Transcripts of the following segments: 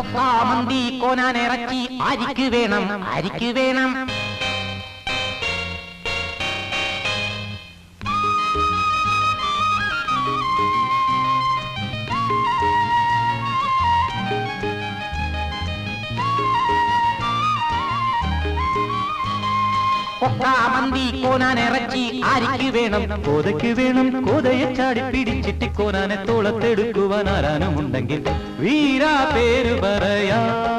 കൊക്കാമന്തി കോനാനിറക്കി ആരിക്ക് വേണം ആരിക്ക് വേണം. കൊക്കാമന്തി കോനാൻ ഇറച്ചി ആരിക്ക് വേണം കോതയ്ക്ക് വേണം കോതയെ ചാടി പിടിച്ചിട്ട് കോനാനെ തോളത്തെടുക്കുവാൻ ആരാനുമുണ്ടെങ്കിൽ വീരാ പേര് പറയാമോ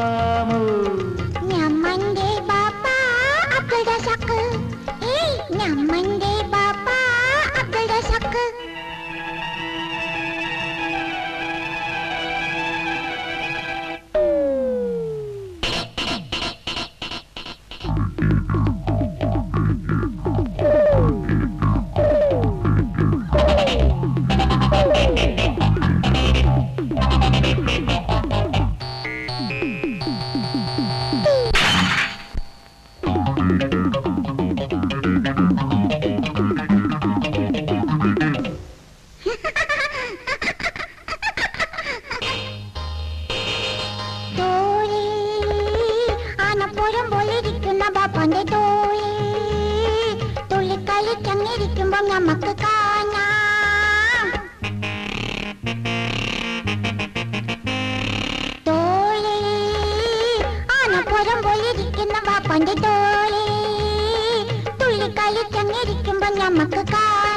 ചങ്ങിരിക്കുമ്പോ നമുക്ക് കാണാം തോളി ആനപ്പുരം പോലിരിക്കുന്ന വാപ്പന്റെ തോളി. തുള്ളിക്കളി ചങ്ങിരിക്കുമ്പോ നമുക്ക് കാണാം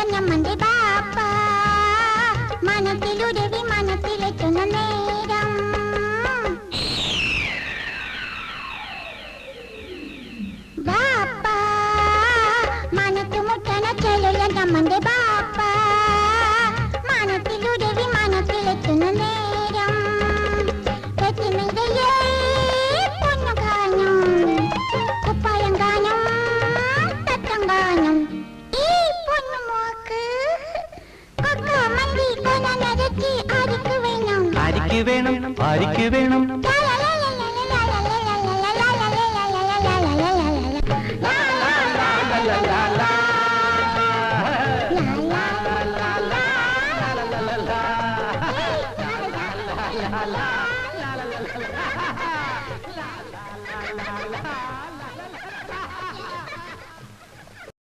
జనమండి బాప. మనసులుడివి మనసులెట్టున నేరం బాప మనసు ముట్టన చెలుల నమ్మండి ஆரி வேணும் ஆரிக்கு வேணும்.